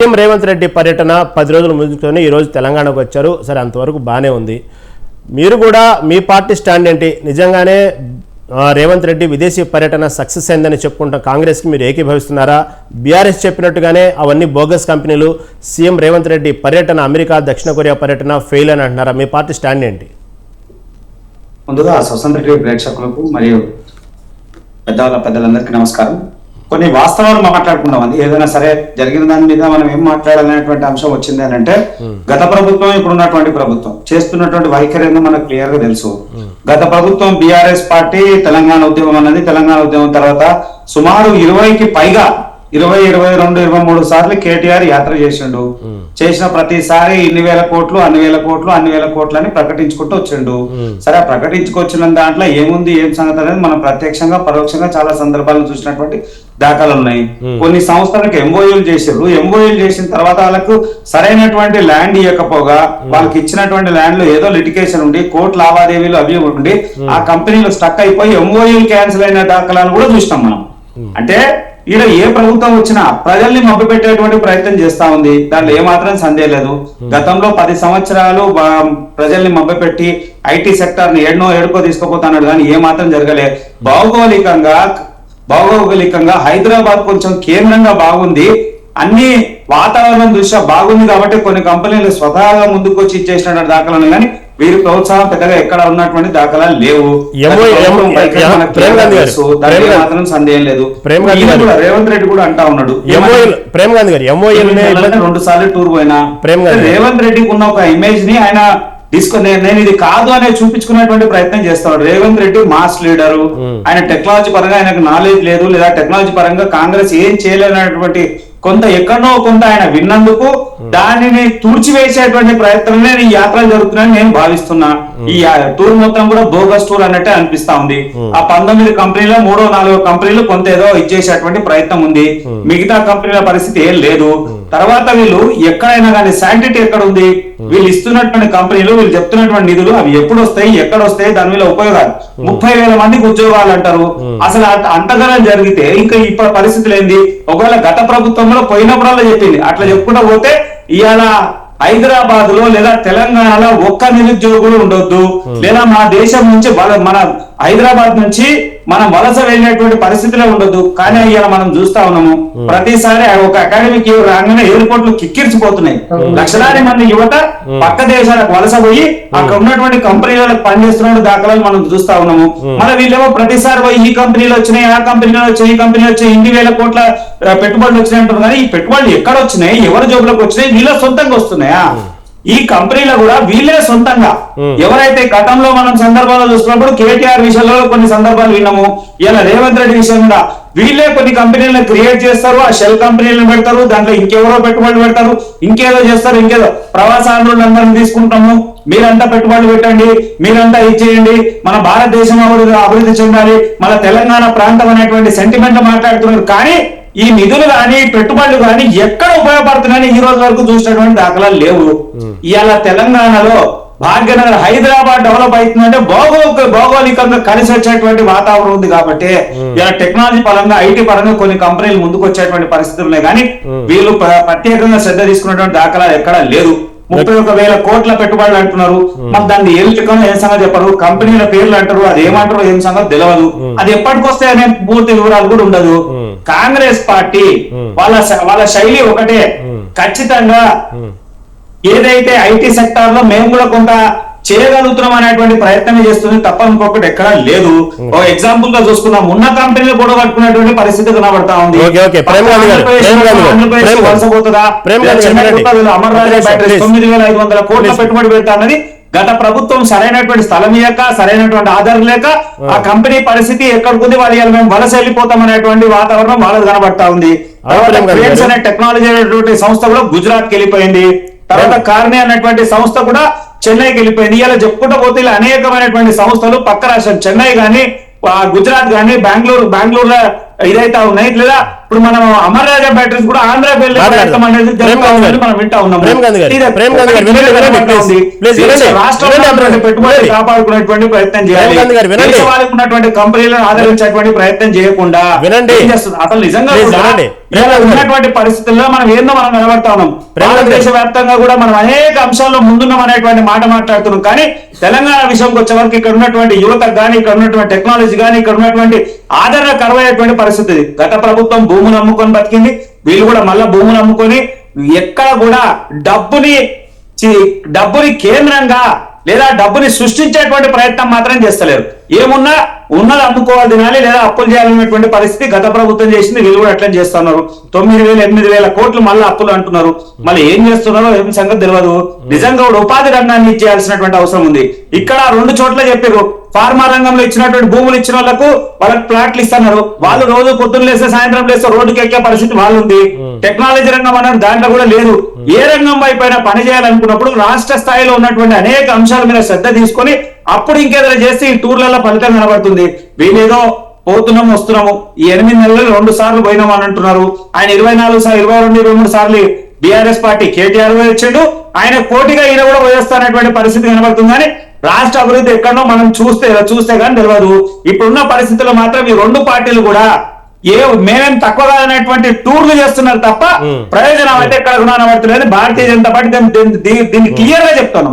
CM Revanth Reddy పర్యటన పది రోజులు ముందుకొని ఈరోజు తెలంగాణకు వచ్చారు. సరే అంతవరకు బాగానే ఉంది. మీరు కూడా మీ పార్టీ స్టాండ్ ఏంటి? నిజంగానే రేవంత్ రెడ్డి విదేశీ పర్యటన సక్సెస్ అయిందని చెప్పుకుంటాం కాంగ్రెస్కి మీరు ఏకీభవిస్తున్నారా? బీఆర్ఎస్ చెప్పినట్టుగానే అవన్నీ బోగస్ కంపెనీలు సీఎం రేవంత్ రెడ్డి పర్యటన అమెరికా దక్షిణ కొరియా పర్యటన ఫెయిల్ అని అంటున్నారా? మీ పార్టీ స్టాండ్ ఏంటి? ముందుగా ప్రేక్షకులకు మరియు పెద్దవాళ్ళ పెద్దలందరికీ నమస్కారం. కొన్ని వాస్తవాలు మాట్లాడుకుందాం. అది ఏదైనా సరే జరిగిన దాని మీద మనం ఏం మాట్లాడాలనేటువంటి అంశం వచ్చింది అని అంటే గత ప్రభుత్వం ఇప్పుడు ఉన్నటువంటి ప్రభుత్వం. చేస్తున్నటువంటి వైఖరి ఏందో మనకు క్లియర్గా తెలుసు గత ప్రభుత్వం బీఆర్ఎస్ పార్టీ తెలంగాణ ఉద్యమం అన్నది తెలంగాణ ఉద్యమం తర్వాత సుమారు ఇరవైకి పైగా ఇరవై ఇరవై రెండు ఇరవై మూడు సార్లు కేటీఆర్ యాత్ర చేసిండు. చేసిన ప్రతిసారి ఇన్ని వేల కోట్లు అన్ని వేల కోట్లు అన్ని వేల కోట్లు అని ప్రకటించుకుంటూ వచ్చిండు. సరే ఆ ప్రకటించుకొచ్చిన దాంట్లో ఏముంది ఏం సంగతి అనేది మనం ప్రత్యక్షంగా పరోక్షంగా చాలా సందర్భాలను చూసినటువంటి దాఖలు ఉన్నాయి. కొన్ని సంస్థలకు ఎంఓయూలు చేసారు ఎంఓయూలు చేసిన తర్వాత వాళ్ళకు సరైనటువంటి ల్యాండ్ ఇవ్వకపోగా వాళ్ళకి ఇచ్చినటువంటి ల్యాండ్లో ఏదో లిటికేషన్ ఉండి కోర్టు లావాదేవీలు అవి ఉండి ఆ కంపెనీలు స్టక్ అయిపోయి ఎంఓయూలు క్యాన్సిల్ అయిన దాఖలాలు కూడా చూసినాం మనం. అంటే ఈడ ఏ ప్రభుత్వం వచ్చినా ప్రజల్ని మభ్యపెట్టేటువంటి ప్రయత్నం చేస్తా ఉంది. దాంట్లో ఏమాత్రం సందేహం లేదు. గతంలో పది సంవత్సరాలు ప్రజల్ని మభ్యపెట్టి ఐటీ సెక్టర్ని ఏడనో ఏడుకో తీసుకుపోతున్నాడు కానీ ఏ మాత్రం జరగలే భౌగోళికంగా భౌగోళికంగా హైదరాబాద్ కొంచెం కేంద్రంగా బాగుంది. అన్ని వాతావరణం దృష్ట్యా బాగుంది కాబట్టి కొన్ని కంపెనీలు స్వతహాగా ముందుకు వచ్చి ఇచ్చేసినటువంటి దాఖలను కానీ వీరి ప్రోత్సాహం పెద్దగా ఎక్కడ ఉన్నటువంటి దాఖలాలు లేవు. మాత్రం సందేహం లేదు. ప్రేమ్ రేవంత్ రెడ్డి కూడా అంటా ఉన్నాడు. ప్రేమ్ గాంధీ గారు రెండు సార్లు టూర్ పోయినా. ప్రేమ్. రేవంత్ రెడ్డికి ఉన్న ఒక ఇమేజ్ని ఆయన తీసుకో నేను నేను ఇది కాదు అనే చూపించుకునేటువంటి ప్రయత్నం చేస్తాడు. రేవంత్ రెడ్డి మాస్ లీడరు ఆయన టెక్నాలజీ పరంగా ఆయనకు నాలెడ్జ్ లేదు. లేదా టెక్నాలజీ పరంగా కాంగ్రెస్ ఏం చేయలేనటువంటి కొంత ఎక్కడో కొంత ఆయన విన్నందుకు దానిని తుడిచివేసేటువంటి ప్రయత్నమే ఈ యాత్రలు జరుగుతున్నాయని నేను భావిస్తున్నా. ఈ యా- టూర్ మొత్తం కూడా బోగస్ టూర్ అన్నట్టే అనిపిస్తా ఉంది. ఆ పంతొమ్మిది కంపెనీలో మూడో నాలుగో కంపెనీలు కొంత ఏదో ఇచ్చేసేటువంటి ప్రయత్నం ఉంది. మిగతా కంపెనీల పరిస్థితి ఏం లేదు. తర్వాత వీళ్ళు ఎక్కడైనా కానీ శాంటిటీ ఎక్కడ ఉంది? వీళ్ళు ఇస్తున్నటువంటి కంపెనీలు వీళ్ళు చెప్తున్నటువంటి నిధులు అవి ఎప్పుడు వస్తాయి ఎక్కడ వస్తాయి దాని మీద ఉపయోగాలు. ముప్పై వేల మందికి ఉద్యోగాలు అంటారు. అసలు అంత- అంతగానం జరిగితే ఇంకా ఇప్పుడు పరిస్థితులు ఏంది? ఒకవేళ గత ప్రభుత్వంలో పోయినప్పుడల్లా చెప్పింది. అట్లా చెప్పుకుంటా పోతే ఇవాళ హైదరాబాద్లో లేదా తెలంగాణలో ఒక్క నిరుద్యోగులు ఉండొద్దు. లేదా మన దేశం నుంచి మన హైదరాబాద్ నుంచి మనం వలస వెళ్ళినటువంటి పరిస్థితిలో ఉండొద్దు. కానీ ఇవాళ మనం చూస్తా ఉన్నాము ప్రతిసారి ఒక అకాడమిక్ రాగానే ఎయిర్పోర్ట్లు కిక్కిరిసిపోతున్నాయి. లక్షలాది మంది యువత పక్క దేశాలకు వలస పోయి అక్కడ ఉన్నటువంటి కంపెనీలకు పనిచేస్తున్న దాఖలాలు మనం చూస్తా ఉన్నాము. మన వీళ్ళేమో ప్రతిసారి పోయి ఈ కంపెనీలు వచ్చినాయి ఆ కంపెనీలో వచ్చాయి ఈ కంపెనీలు వచ్చాయి ఇన్ని వేల కోట్ల పెట్టుబడులు వచ్చినాయి అంటారు కానీ ఈ పెట్టుబడులు ఎక్కడ వచ్చినాయి? ఎవరి జోబులకు వచ్చినాయి? వీళ్ళ సొంతంగా వస్తున్నాయా? ఈ కంపెనీలో కూడా వీళ్ళే సొంతంగా. ఎవరైతే గతంలో మనం సందర్భాలు చూసుకున్నప్పుడు కేటీఆర్ విషయంలో కొన్ని సందర్భాలు విన్నాము. ఇలా రేవంత్ రెడ్డి విషయం కూడా వీళ్ళే కొన్ని కంపెనీలను క్రియేట్ చేస్తారు ఆ షెల్ కంపెనీలను పెడతారు దాంట్లో ఇంకెవరో పెట్టుబడులు పెడతారు ఇంకేదో చేస్తారు ఇంకేదో. ప్రవాసాలను అందరం తీసుకుంటాము మీరంతా పెట్టుబడులు పెట్టండి మీరంతా ఇది చేయండి మన భారతదేశం అభివృద్ధి అభివృద్ధి చెందాలి మన తెలంగాణ ప్రాంతం అనేటువంటి సెంటిమెంట్ మాట్లాడుతున్నారు. కానీ ఈ నిధులు కానీ పెట్టుబడులు కానీ ఎక్కడ ఉపయోగపడుతున్నాయని ఈ రోజు వరకు చూసినటువంటి దాఖలాలు లేవు. ఇవాళ తెలంగాణలో భాగ్యనగర్ హైదరాబాద్ డెవలప్ అవుతుందంటే భౌగో భౌగోళికంగా కలిసి వచ్చేటువంటి వాతావరణం ఉంది కాబట్టి ఇలా టెక్నాలజీ పరంగా ఐటీ పరంగా కొన్ని కంపెనీలు ముందుకు వచ్చేటువంటి పరిస్థితులు ఉన్నాయి. కానీ వీళ్ళు ప్ర- ప్రత్యేకంగా శ్రద్ధ తీసుకున్నటువంటి దాఖలాలు ఎక్కడా లేదు ముప్పై ఒక వేల కోట్ల పెట్టుబడులు అంటున్నారు. మరి దాన్ని ఏ లెక్కనో ఏం సంగతి చెప్పరు? కంపెనీల పేర్లు అంటారు. అది ఏమంటారు ఏం సంగతి తెలియదు అది ఎప్పటికొస్తే అనే పూర్తి వివరాలు కూడా ఉండదు. కాంగ్రెస్ పార్టీ వాళ్ళ వాళ్ళ శైలి ఒకటే. ఖచ్చితంగా ఏదైతే ఐటీ సెక్టార్లో మేము కూడా కొంత చేయగలుగుతున్నాం అనేటువంటి ప్రయత్నం చేస్తుంది తప్ప ఇంకొకటి ఎక్కడా లేదు ఓ ఎగ్జాంపుల్గా చూసుకున్నాం ఉన్న కంపెనీలు కూడా పట్టుకునేటువంటి పరిస్థితి కనబడతా ఉంది ఆంధ్రప్రదేశ్. వలసపోతుందా? అమర్ రాజా. తొమ్మిది వేల ఐదు వందల కోట్ల. పెట్టుబడి పెడతా అన్నది గత ప్రభుత్వం సరైనటువంటి స్థలం ఇయ్యక సరైనటువంటి ఆధారం లేక ఆ కంపెనీ పరిస్థితి ఎక్కడికి వాళ్ళు మేము వలస వెళ్ళిపోతాం అనేటువంటి వాతావరణం వాళ్ళకి కనబడతా ఉంది తర్వాత. అనే టెక్నాలజీ అనేటువంటి సంస్థ కూడా గుజరాత్ వెళ్ళిపోయింది తర్వాత కార్నే అనేటువంటి సంస్థ కూడా చెన్నైకి వెళ్ళిపోయింది. ఇలా చెప్పుకుంటూ పోతే ఇలా అనేకమైనటువంటి సంస్థలు పక్క రాష్ట్రం చెన్నై గాని ఆ, గుజరాత్ గాని బెంగళూరు బెంగళూరులో ఇదైతే ఉన్నాయి. లేదా ఇప్పుడు మనం అమర్ రాజా బ్యాటరీస్ కూడా ఆంధ్ర. మనం వింటా. రాష్ట్రంలో వినండి. కాపాడుకునేటువంటి ప్రయత్నం చేయాలి వాళ్ళకు ఉన్నటువంటి కంపెనీలను ఆదరించేటువంటి ప్రయత్నం చేయకుండా వినండి. అసలు నిజంగా. ఉన్నటువంటి పరిస్థితుల్లో మనం ఏందో మనం నిలబడతా ఉన్నాం. భారతదేశ వ్యాప్తంగా కూడా మనం అనేక అంశాల్లో ముందున్నాం అనేటువంటి మాట మాట్లాడుతున్నాం కానీ తెలంగాణ విషయంకి వచ్చే వరకు ఇక్కడ ఉన్నటువంటి యువతకు కానీ ఇక్కడ ఉన్నటువంటి టెక్నాలజీ కానీ ఇక్కడ ఉన్నటువంటి ఆదరణ కరువైనటువంటి పరిస్థితి. గత ప్రభుత్వం భూములు అమ్ముకొని బతికింది. వీళ్ళు కూడా మళ్ళా భూములు అమ్ముకొని ఎక్కడ కూడా డబ్బుని డబ్బుని కేంద్రంగా లేదా డబ్బుని సృష్టించేటువంటి ప్రయత్నం మాత్రం చేస్తలేరు. ఏమున్నా ఉన్నది అమ్ముకోవాలి తినాలి లేదా అప్పులు చేయాలనేటువంటి పరిస్థితి గత ప్రభుత్వం చేసింది. వీళ్ళు కూడా అట్లా చేస్తున్నారు. తొమ్మిది వేల ఎనిమిది వేల కోట్లు మళ్ళీ అప్పులు అంటున్నారు. మళ్ళీ ఏం చేస్తున్నారో ఏం సంగతి తెలియదు నిజంగా కూడా ఉపాధి రంగాన్ని ఇచ్చేయాల్సినటువంటి అవసరం ఉంది. ఇక్కడ రెండు చోట్ల చెప్పారు ఫార్మా రంగంలో ఇచ్చినటువంటి భూములు ఇచ్చిన వాళ్ళకు వాళ్ళకి ప్లాట్లు ఇస్తున్నారు. వాళ్ళు రోజు పొద్దున్న లేస్తే సాయంత్రం లేస్తే రోడ్డుకి ఎక్కే పరిస్థితి వాళ్ళు ఉంది టెక్నాలజీ రంగం అన్నది దాంట్లో కూడా లేదు. ఏ రంగం వైపైనా పని చేయాలనుకున్నప్పుడు రాష్ట్ర స్థాయిలో ఉన్నటువంటి అనేక అంశాల మీద శ్రద్ధ తీసుకొని అప్పుడు ఇంకేదైనా చేస్తే ఈ టూర్లలో ఫలితం కనబడుతుంది. వీళ్ళేదో పోతున్నాం వస్తున్నాము. ఈ ఎనిమిది నెలలు రెండు సార్లు పోయినాం అని అంటున్నారు. ఆయన ఇరవై నాలుగు సార్లు ఇరవై రెండు ఇరవై మూడు సార్లు బీఆర్ఎస్ పార్టీ కేటీఆర్ వచ్చిండు ఆయన పోటీగా ఈయన కూడా పోయేస్తానటువంటి పరిస్థితి కనబడుతుంది కానీ రాష్ట్ర అభివృద్ధి ఎక్కడో మనం చూస్తే చూస్తే కానీ తెలియదు ఇప్పుడున్న పరిస్థితుల్లో మాత్రం ఈ రెండు పార్టీలు కూడా ఏ మేమేం తక్కువ కాదనేటువంటి టూర్లు చేస్తున్నారు తప్ప ప్రయోజనం అయితే ఎక్కడ కూడా కనబడుతుంది భారతీయ జనతా పార్టీ దీన్ని క్లియర్గా చెప్తాను